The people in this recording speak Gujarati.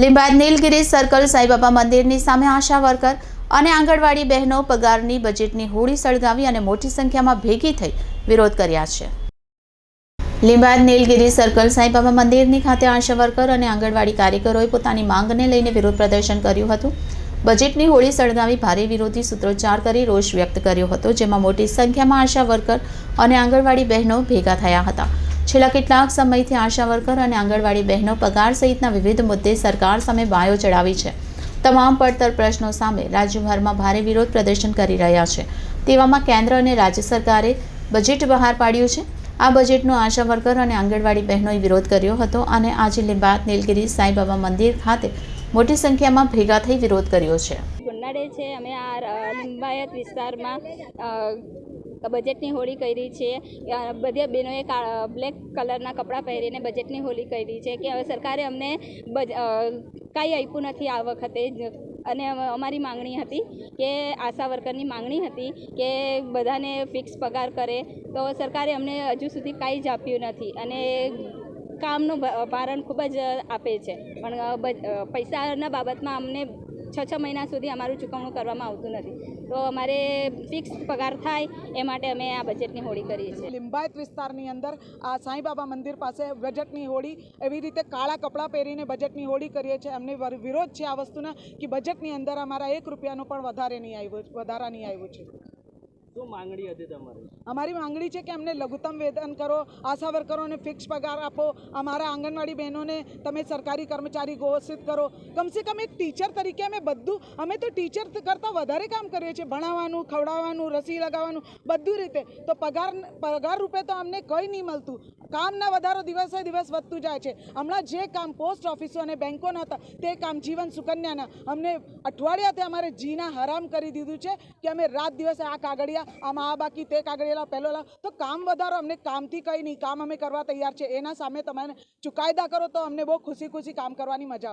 લીંબાયત નીલગિરી સર્કલ સાંઈબાબા મંદિરની સામે આશા વર્કર અને આંગણવાડી બહેનો પગારની બજેટની હોળી સળગાવી અને મોટી સંખ્યામાં ભેગી થઈ વિરોધ કર્યા છે. લીંબાયત નીલગિરી સર્કલ સાંઈબાબા મંદિરની ખાતે આશા વર્કર અને આંગણવાડી કાર્યકરોએ પોતાની માંગને લઈને વિરોધ પ્રદર્શન કર્યું હતું. બજેટની હોળી સળગાવી ભારે વિરોધી સૂત્રોચ્ચાર કરી રોષ વ્યક્ત કર્યો હતો, જેમાં મોટી સંખ્યામાં આશા વર્કર અને આંગણવાડી બહેનો ભેગા થયા હતા. છેલ્લા કેટલાક સમયથી આશા વર્કર અને આંગણવાડી બહેનો પગાર સહિતના વિવિધ મુદ્દે સરકાર સામે બાયો ચડાવી છે. તમામ પડતર પ્રશ્નો સામે રાજ્યભરમાં ભારે વિરોધ પ્રદર્શન કરી રહ્યા છે. તેવામાં કેન્દ્ર અને રાજ્ય સરકારે બજેટ બહાર પાડ્યું છે. આ બજેટનો આશા વર્કર અને આંગણવાડી બહેનોએ વિરોધ કર્યો હતો અને આજે લીંબાત નીલગિરી, સાંઈબાબા મંદિર ખાતે મોટી સંખ્યામાં ભેગા થઈ વિરોધ કર્યો છે. છે, અમે આ લિંબાયત વિસ્તારમાં બજેટની હોળી કરી છે. બધી બહેનોએ બ્લેક કલરના કપડાં પહેરીને બજેટની હોળી કરી છે કે હવે સરકારે અમને કાંઈ આપ્યું નથી આ વખતે. અને અમારી માંગણી હતી કે, આશા વર્કરની માંગણી હતી કે બધાને ફિક્સ પગાર કરે. તો સરકારે અમને હજુ સુધી કાંઈ જ આપ્યું નથી. અને કામનું ભારણ ખૂબ જ આપે છે. પણ પૈસાના બાબતમાં અમને છ છ મહિના સુધી અમારું ચૂકવણું કરવામાં આવતું નથી. તો અમારે ફિક્સ પગાર થાય એ માટે અમે આ બજેટની હોળી કરીએ છીએ. લિંબાયત વિસ્તારની અંદર આ સાંઈબાબા મંદિર પાસે બજેટની હોળી એવી રીતે કાળા કપડાં પહેરીને બજેટની હોળી કરીએ છીએ. અમને વિરોધ છે આ વસ્તુના કે બજેટની અંદર અમારા એક રૂપિયાનું પણ વધારે નહીં આવ્યું વધારા નહીં આવ્યું છે. શું માંગણી હતી તમારી? અમારી માંગણી છે કે અમને લઘુત્તમ વેતન કરો, આશા વર્કરોને ફિક્સ પગાર આપો. અમારા આંગણવાડી બહેનોને તમે સરકારી કર્મચારી ઘોષિત કરો. કમસે કમ એક ટીચર તરીકે અમે બધું, અમે તો ટીચર કરતાં વધારે કામ કરીએ છીએ. ભણાવવાનું, ખવડાવવાનું, રસી લગાવવાનું, બધું રીતે. તો પગાર પગાર રૂપે તો અમને કંઈ નહીં મળતું. કામના વધારો દિવસે દિવસ વધતું જાય છે. હમણાં જે કામ પોસ્ટ ઓફિસો અને બેંકોના હતા, તે કામ જીવન સુકન્યાના. અમને અઠવાડિયાથી અમારે જીના હરામ કરી દીધું છે કે અમે રાત દિવસે આ કાગળિયા આમાં આ બાકી તે કાગળેલા લાવ, પહેલો લાવ તો કામ વધારો અમને કામથી કંઈ નહીં. કામ અમે કરવા તૈયાર છે. એના સામે તમે ચુકાયદા કરો તો અમને બહુ ખુશી ખુશી કામ કરવાની મજા આવશે.